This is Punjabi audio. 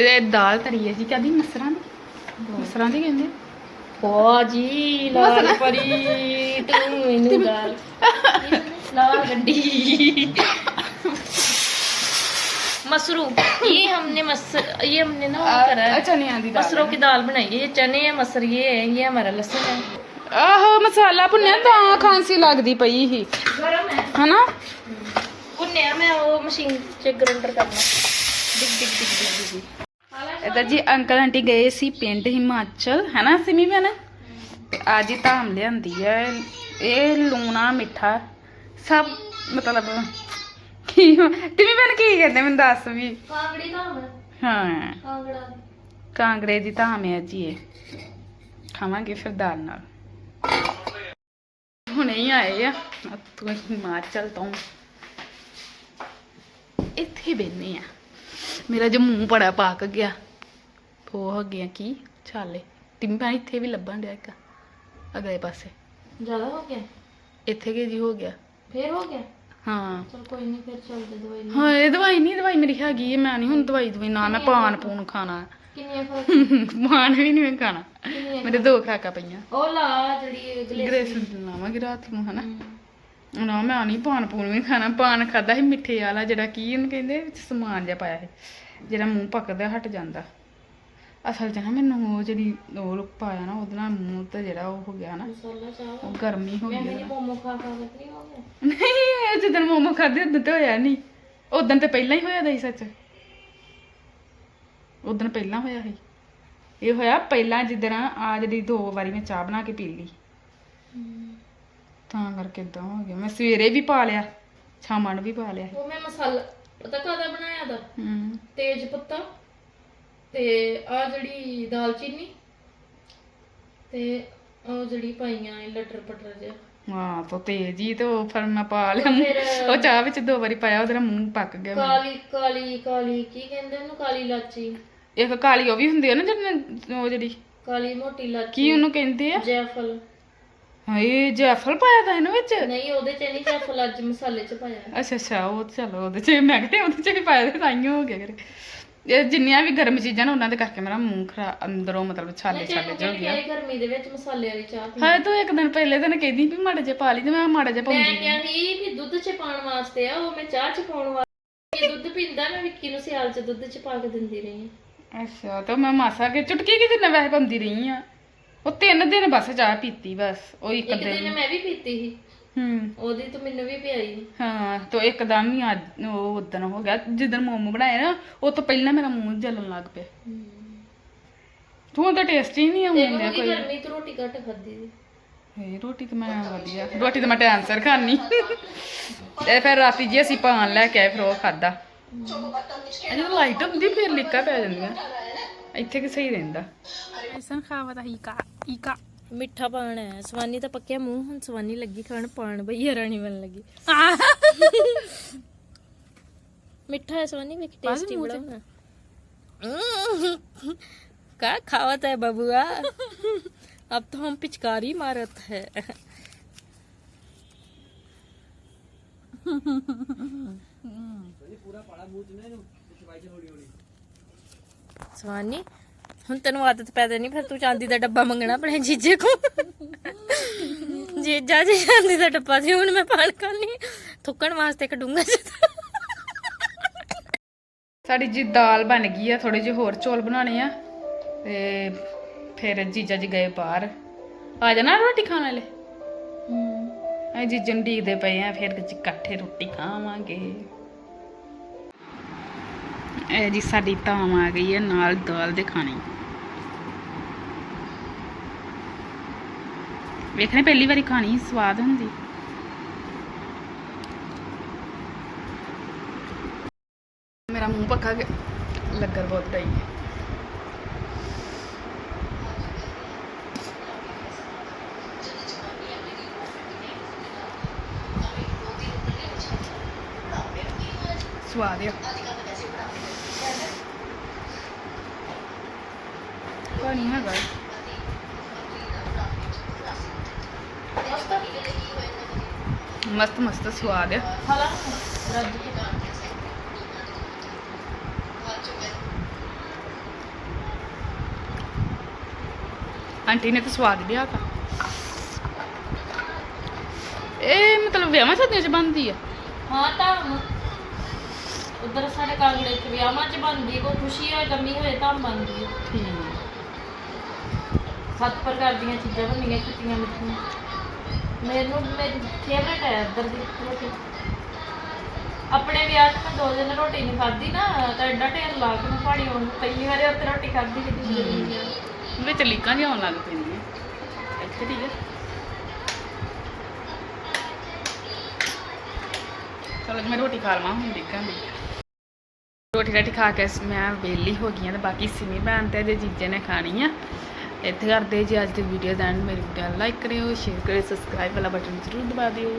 ਇਹ ਦਾਲ ਧਰੀ ਹੈ ਜੀ ਕਦੀ ਮਸਰਾਂ ਦੀ ਮਸਰਾਂ ਦੀ ਕਹਿੰਦੇ ਬਾਜੀ ਲਾਲ ਪਰੀ ਤੂੰ ਮੈਨੂੰ ਗਾਲ लाल गड्डी मसरू ये हमने मस ये हमने ना वो करा है ਚਨਿਆਂ ਦੀ ਦਾਲ मसरों की दाल बनाई है ये चने है मसर ये है ये हमारा लहसुन है ਆਹੋ ਮਸਾਲਾ ਭੁੰਨਿਆ ਤਾਂ ਖਾਂਸੀ ਲੱਗਦੀ ਪਈ ਸੀ गरम है ਹਨਾ भुन्ने मैं वो मशीन से ग्राइंडर करना डिग डिग डिग डिग ਇਧਰ ਜੀ ਅੰਕਲ ਆਂਟੀ ਗਏ ਸੀ ਪਿੰਡ ਹਿਮਾਚਲ ਹੈਨਾ ਸਿਮੀ ਭੈਣ? ਤੇ ਅੱਜ ਹੀ ਧਾਮ ਲਿਆਂਦੀ ਹੈ ਇਹ ਲੂਣਾ ਮਿੱਠਾ ਸਭ ਮਤਲਬ ਕੀ ਤਿਮੀ ਭੈਣ ਕੀ ਕਹਿੰਦੇ ਮੈਨੂੰ ਦੱਸ ਵੀ। ਕਾਂਗੜੇ ਦੀ ਧਾਮ ਹੈ ਜੀ ਇਹ। ਖਾਵਾਂਗੇ ਫਿਰ ਦਾਲ ਨਾਲ। ਹੁਣੇ ਹੀ ਆਏ ਆ ਤੂੰ ਹਿਮਾਚਲ ਤੋਂ। ਇੱਥੇ ਬੈਨੇ ਆ। ਮੇਰਾ ਜੋ ਮੂੰਹ ਬੜਾ ਪਾਕ ਗਿਆ। ਉਹ ਹੈਗੇ ਆ ਕੀ? ਛਾਲੇ। ਟਿੰਬਾ ਇੱਥੇ ਵੀ ਲੱਭਣ ਡਿਆ ਇੱਕ। ਅਗਲੇ ਪਾਸੇ। ਇੱਥੇ ਕੀ ਜੀ ਹੋ ਗਿਆ। ਹਾਂ ਹਾਂ। ਇਹ ਦਵਾਈ ਨਹੀਂ ਦਵਾਈ ਮੇਰੀ ਹੈਗੀ ਹੈ ਮੈਂ ਨਹੀਂ ਹੁਣ ਦਵਾਈ ਦਵਾਈ ਨਾ ਮੈਂ ਪਾਨ ਪੂਨ ਖਾਣਾ। ਕਿੰਨੀਆਂ ਵੀ ਨਹੀਂ ਮੈਂ ਖਾਣਾ। ਮੇਰੇ ਦੋ ਖਾਕਾ ਪਈਆਂ। ਰਾਤ ਨੂੰ ਨਾ ਮੈਂ ਨਹੀਂ ਪਾਨ ਪੂਨ ਵੀ ਖਾਣਾ। ਪਾਨ ਖਾਦਾ ਸੀ ਮਿੱਠੇ ਵਾਲਾ ਜਿਹੜਾ ਕੀ ਉਹਨੂੰ ਕਹਿੰਦੇ ਸਮਾਨ ਜਿਹਾ ਪਾਇਆ ਸੀ। ਜਿਹੜਾ ਮੂੰਹ ਪੱਕਦਾ ਹਟ ਜਾਂਦਾ। ਅਸਲ 'ਚ ਨਾ ਮੈਨੂੰ ਉਹ ਜਿਹੜੀ ਉਹ ਪਾਇਆ ਨਾ ਉਹਦੇ ਨਾਲ ਮੂੰਹ ਤੇ ਜਿਹੜਾ ਉਹ ਹੋ ਗਿਆ ਨਾ ਉਹ ਗਰਮੀ ਹੋ ਗਈ ਨਹੀਂ ਹੋ ਜਦੋਂ ਮੋਮੋ ਖਾਦੇ ਉਦੋਂ ਤੇ ਹੋਇਆ ਨਹੀਂ ਉਦੋਂ ਤੇ ਪਹਿਲਾਂ ਹੀ ਹੋਇਆ ਦਾ ਸੱਚ। ਉਦੋਂ ਪਹਿਲਾਂ ਹੋਇਆ ਸੀ। ਇਹ ਹੋਇਆ ਪਹਿਲਾਂ ਜਿੱਦਾਂ ਆ ਜਿਹੜੀ ਦੋ ਵਾਰੀ ਮੈਂ ਚਾਹ ਬਣਾ ਕੇ ਪੀ ਲਈ। ਤਾਂ ਕਰਕੇ ਇਦਾਂ ਹੋ ਗਿਆ। ਮੈਂ ਸਵੇਰੇ ਵੀ ਪਾ ਲਿਆ ਸ਼ਾਮਾਂ ਨੂੰ ਵੀ ਪਾ ਲਿਆ ਉਹ ਮੈਂ ਮਸਾਲਾ ਪਤਾ ਕਾਹਦਾ ਬਣਾਇਆ ਦਾ? ਤੇਜ ਪੱਤਾ? ਤੇ ਆ ਜਿਹੜੀ ਦਾਲਚੀਨੀ ਤੇ ਉਹ ਜਿਹੜੀ ਪਾਈਆਂ ਇਹ ਲਟਰ ਪਟਰ ਜਿਹਾ। ਹਾਂ ਤੋ ਤੇਜ਼ ਹੀ ਤੇ ਉਹ ਫਿਰ ਮੈਂ ਪਾ ਲਿਆ। ਉਹ ਚਾਹ ਵਿੱਚ ਦੋ ਵਾਰੀ ਪਾਇਆ ਉਹਦਾ ਮੂੰਹ ਪੱਕ ਗਿਆ। ਕਾਲੀ ਕਾਲੀ ਕਾਲੀ ਕੀ ਕਹਿੰਦੇ ਉਹਨੂੰ? ਕਾਲੀ ਲਾਚੀ ਇੱਕ ਕਾਲੀ ਉਹ ਵੀ ਹੁੰਦੀ ਹੈ ਨਾ ਜਿਹੜੀ ਉਹ ਜਿਹੜੀ ਕਾਲੀ ਮੋਟੀ ਲਾਚੀ ਕੀ ਉਹਨੂੰ ਕਹਿੰਦੇ ਆ? ਜੈਫਲ। ਹਾਏ ਜੈਫਲ ਪਾਇਆ ਤਾਂ ਇਹਨੂੰ ਵਿੱਚ? ਨਹੀਂ ਉਹਦੇ ਚ ਨਹੀਂ ਜੈਫਲ ਅੱਜ ਮਸਾਲੇ ਚ ਪਾਇਆ। ਅੱਛਾ ਅੱਛਾ ਉਹ ਚਲੋ ਉਹਦੇ ਚ ਮੈਂ ਕਿਹਾ ਉਹਦੇ ਚ ਵੀ ਪਾਇਆ ਤੇ ਤਾਈਓ ਹੋ ਗਿਆ ਕਰੇ ਇਹ ਜਿੰਨੀਆਂ ਵੀ ਗਰਮ ਚੀਜ਼ਾਂ ਨੇ ਉਹਨਾਂ ਦੇ ਕਰਕੇ ਮੇਰਾ ਮੂੰਹ ਖਰਾ ਅੰਦਰੋਂ ਮਤਲਬ ਛਾਲੇ ਛਾਲੇ ਜਿਹਾ ਹੋ ਗਿਆ। ਗਰਮੀ ਦੇ ਵਿੱਚ ਮਸਾਲੇ ਵਾਲੀ ਚਾਹ ਪੀ ਹਾਏ ਤੂੰ ਇੱਕ ਦਿਨ ਪਹਿਲੇ ਦਿਨ ਕਹਿੰਦੀ ਵੀ ਮਾੜਾ ਜਿਹਾ ਪਾ ਲਈ ਤੇ ਮੈਂ ਮਾੜਾ ਜਿਹਾ ਮੈਂ ਪਾਉਂਦੀ ਕਿਹਾ ਸੀ ਵੀ ਦੁੱਧ ਚ ਪਾਉਣ ਵਾਸਤੇ ਆ ਉਹ ਮੈਂ ਚਾਹ ਚ ਪਾਉਣ ਵਾਸਤੇ ਇਹ ਦੁੱਧ ਪੀਂਦਾ ਮੈਂ ਵਿੱਕੀ ਨੂੰ ਸਿਆਲ ਚ ਦੁੱਧ ਚ ਪਾ ਕੇ ਦਿੰਦੀ ਰਹੀ ਹਾਂ। ਅੱਛਾ ਤਾਂ ਮੈਂ ਮਾਸਾ ਕੇ ਚੁਟਕੀ ਕਿ ਦਿਨ ਵੈਸੇ ਪਾਉਂਦੀ ਰਹੀ ਆ ਉਹ ਤਿੰਨ ਦਿਨ ਬਸ ਚਾਹ ਪੀਤੀ ਬਸ ਉਹ ਇੱਕ ਇੱਕ ਦਿਨ ਦਿਨ। ਮੈਂ ਵੀ ਪੀਤੀ ਸੀ। ਹੂੰ। ਉਹਦੀ ਤਾਂ ਮੈਨੂੰ ਵੀ ਪਿਆਈ। ਹਾਂ ਤਾਂ ਇੱਕਦਮ ਹੀ ਅੱਜ ਉਹ ਉਦਣ ਹੋ ਗਿਆ ਜਿੱਦਣ ਮੋਮੋ ਬਣਾਏ ਨਾ ਉਹ ਤੋਂ ਪਹਿਲਾਂ ਮੇਰਾ ਮੂੰਹ ਜਲਣ ਲੱਗ ਪਿਆ। ਤੂੰ ਤਾਂ ਟੇਸਟੀ ਨਹੀਂ ਆਉਂਦਾ ਕੋਈ। ਗਰਮੀ ਤੋਂ ਰੋਟੀ ਘੱਟ ਖਾਦੀ ਦੀ। ਹੇ ਰੋਟੀ ਤੇ ਮੈਂ ਵਧੀਆ ਰੋਟੀ ਤੇ ਮੈਂ ਟਾਈਮ ਸਿਰ ਖਾਣੀ ਤੇ ਫਿਰ ਰਾਤੀ ਜੀ ਅਸੀਂ ਪਾਨ ਲੈ ਕੇ ਆਏ ਫਿਰ ਉਹ ਖਾਦਾ ਇਹ ਲਾਈਟ ਹੁੰਦੀ ਫਿਰ ਲਿਕਾ ਪੈ ਜਾਂਦੀਆਂ। ਇੱਥੇ ਕਿ ਸਹੀ ਰਹਿੰਦਾ। ਐਸਨ ਖਾਵਦਾ ਈਕਾ ਈਕਾ ਮਿੱਠਾ ਪਾਣ ਹੈ ਸਵਾਨੀ ਤਾਂ ਪੱਕਿਆ ਮੂੰਹ ਹੁਣ ਸਵਾਨੀ ਲੱਗੀ ਖਾਣ ਪਾਣ ਬਈ ਰਾਣੀ ਬਣ ਲੱਗੀ ਮਿੱਠਾ ਹੈ ਸਵਾਨੀ ਵੀ ਟੇਸਟੀ ਬੜਾ ਹੋਣਾ का खावत है बबुआ अब तो हम पिचकारी मारत है ਸਵਾਨੀ ਹੁਣ ਤੈਨੂੰ ਆਦਤ ਪੈ ਜਾਣੀ ਫਿਰ ਤੂੰ ਚਾਂਦੀ ਦਾ ਡੱਬਾ ਮੰਗਣਾ ਆਪਣੇ ਜੀਜੇ ਕੋ ਜੀਜਾ ਜੀ ਚਾਂਦੀ ਦਾ ਡੱਬਾ ਸੀ ਹੁਣ ਮੈਂ ਪਾਣ ਕਰਨੀ ਥੁੱਕਣ ਵਾਸਤੇ ਇੱਕ ਡੂੰਗਾ ਜਿਹਾ ਸਾਡੀ ਜੀ ਦਾਲ ਬਣ ਗਈ ਆ ਥੋੜੇ ਜਿਹੇ ਹੋਰ ਚੌਲ ਬਣਾਉਣੇ ਆ ਤੇ ਫਿਰ ਜੀਜਾ ਜੀ ਗਏ ਬਾਹਰ। ਆ ਜਾਣਾ ਰੋਟੀ ਖਾਣ ਵਾਲੇ? ਐ ਜੀਜੇ ਨੂੰ ਡੀਕਦੇ ਪਏ ਆ ਫਿਰ ਜੀ ਇਕੱਠੇ ਰੋਟੀ ਖਾਵਾਂਗੇ। ਇਹ ਜੀ ਸਾਡੀ ਧਾਮ ਆ ਗਈ ਹੈ ਨਾਲ ਦਾਲ ਦੇ ਖਾਣੇ। ਵੇਖਣੇ ਪਹਿਲੀ ਵਾਰੀ ਖਾਣੀ ਸਵਾਦ ਹੁੰਦੀ। ਮੇਰਾ ਮੂੰਹ ਪੱਕਾ ਲੱਗਰ ਬਹੁਤ ਹੈ। ਸਵਾਦ ਆ। ਪਾਣੀ ਹੈਗਾ। ਮਸਤ ਮਸਤ ਸਵਾਦ ਹੈ ਆਂਟੀ ਨੇ ਤਾਂ ਸਵਾਦ ਲਿਆ ਇਹ ਮਤਲਬ ਵਿਆਹਾਂ ਸ਼ਾਦੀਆਂ 'ਚ ਬਣਦੀ ਆ? ਹਾਂ ਤਾਂ ਉਧਰ ਸਾਡੇ ਕਾਂਗੜੇ 'ਚ ਵਿਆਹਾਂ 'ਚ ਬਣਦੀ ਕੋ ਖੁਸ਼ੀ ਹੋਏ ਗਮੀ ਹੋਏ ਤਾਂ ਬਣਦੀ ਠੀਕ। ਸੱਤ ਪ੍ਰਕਾਰ ਦੀਆਂ ਚੀਜ਼ਾਂ ਬਣਦੀਆਂ ਖੱਟੀਆਂ ਮਿੱਠੀਆਂ। ਮੈਨੂੰ ਮੇਰੀ ਫੇਵਰੇਟ ਹੈ ਇੱਧਰ ਦੀ ਰੋਟੀ। ਆਪਣੇ ਵਿਆਹ 'ਚ ਮੈਂ ਦੋ ਦਿਨ ਰੋਟੀ ਨਹੀਂ ਖਾਧੀ ਨਾ, ਤਾਂ ਐਡਾ ਢੇਰ ਲਾ ਕੇ ਮੈਂ ਪਹਾੜੀ ਹੁਣ ਪਹਿਲੀ ਵਾਰੀ ਉੱਥੇ ਰੋਟੀ ਖਾਧੀ ਕਿਤੇ ਵਿੱਚ ਲੀਕਾਂ ਜਿਹਾ ਆਉਣ ਲੱਗ ਪੈਂਦੀਆਂ। ਇੱਥੇ ਠੀਕ ਹੈ ਚਲੋ ਮੈਂ ਰੋਟੀ ਖਾ ਲਵਾਂ, ਹੁਣ ਦੇਖਾਂਗੇ। ਰੋਟੀ ਰਾਟੀ ਖਾ ਕੇ ਮੈਂ ਵਿਹਲੀ ਹੋ ਗਈ ਆ ਤੇ ਬਾਕੀ ਸਿਮੀ ਭੈਣ ਤੇ ਜੇ ਜੀਜੇ ਨੇ ਖਾਣੀ ਆ। ਇੱਥੇ ਕਰਦੇ ਜੀ ਅੱਜ ਦੀ ਵੀਡੀਓ ਦਾ ਐਂਡ ਮੇਰੀ ਵੀਡੀਓ ਲਾਈਕ ਕਰਿਓ ਸ਼ੇਅਰ ਕਰਿਓ ਸਬਸਕ੍ਰਾਈਬ ਵਾਲਾ ਬਟਨ ਜ਼ਰੂਰ ਦਬਾ ਦਿਓ।